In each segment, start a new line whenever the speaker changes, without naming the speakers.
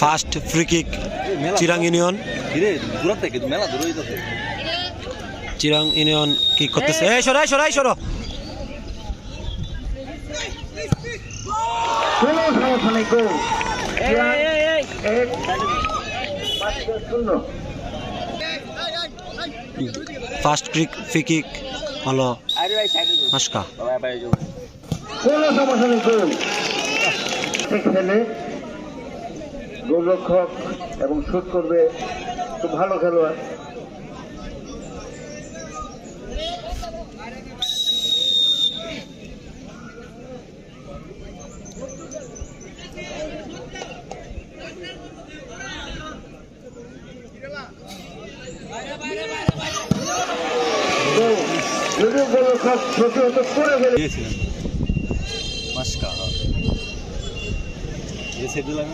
First free kick Chirang union Chirang union কি করতেছে। এই সরাই সরাই সরো ফার্স্ট ক্রিক ফ্রি কিক হলো
যাও
কোনো সমস্যা নেই গোলরক্ষক এবং শুট করবে খুব ভালো খেলোয়াড়। যদিও গোলরক্ষক করে
সাইড দিলাম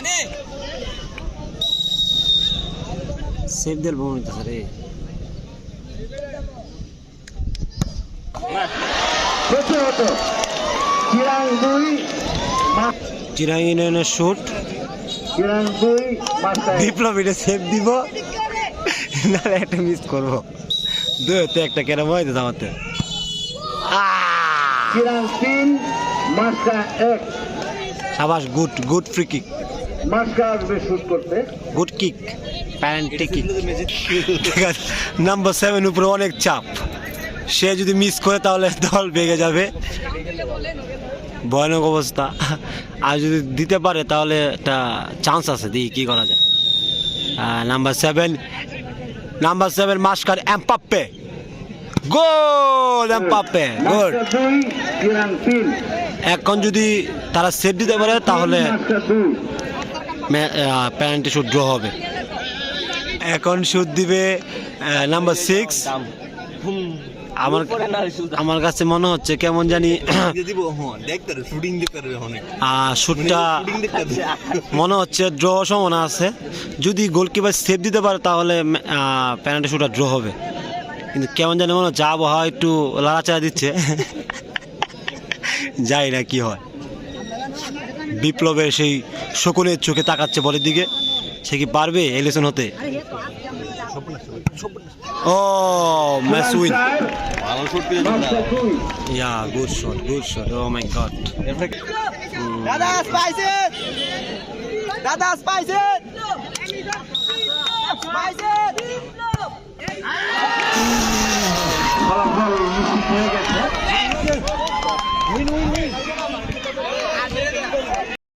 আমি
সেভ দেল বউ নিতেছে রে।
চিরাং
ইউনিয়নের শুট
চিরাং
বিপ্লব এটা সেভ দিব। নাহলে একটা মিস করব। দুইতে একটা কেরম হয়তো আমাতে
চিরাং তিন
সাবাস গুড গুড ফ্রি কিক
মাস্কা আসবে শুট করতে।
গুড কিক প্যারেন্টি কিক নাম্বার সেভেন উপরে অনেক চাপ। সে যদি মিস করে তাহলে দল ভেঙে যাবে। ভয়ানক অবস্থা। আর যদি দিতে পারে তাহলে একটা চান্স আছে। দিই কি করা যায়। নাম্বার সেভেন নাম্বার সেভেন মাস্কার এমপাপ্পে গোল এমপাপ্পে
তিন
এখন যদি তারা সেভ দিতে পারে তাহলে
দুই
শুট ড্র হবে। এখন শুট দিবে নাম্বার সিক্স আমার আমার কাছে মনে হচ্ছে কেমন জানি
দিব হ্যাঁ
শুটটা
রে
মনে হচ্ছে ড্র সম্ভাবনা আছে। যদি গোলকিপার সেভ দিতে পারে তাহলে প্যারেন্টি শুটটা ড্র হবে। কিন্তু কেমন জানি মনে হচ্ছে আবহাওয়া একটু লাড়াচাড়া দিচ্ছে। যাই না কি হয়। বিপ্লবের সেই শকুনের চোখে তাকাচ্ছে বলের দিকে। সে কি পারবে এলিসন হতে? ও match win. Yeah good shot good shot oh my god.
দাদা দাদা
নিশ্চিত হয়ে গেছে।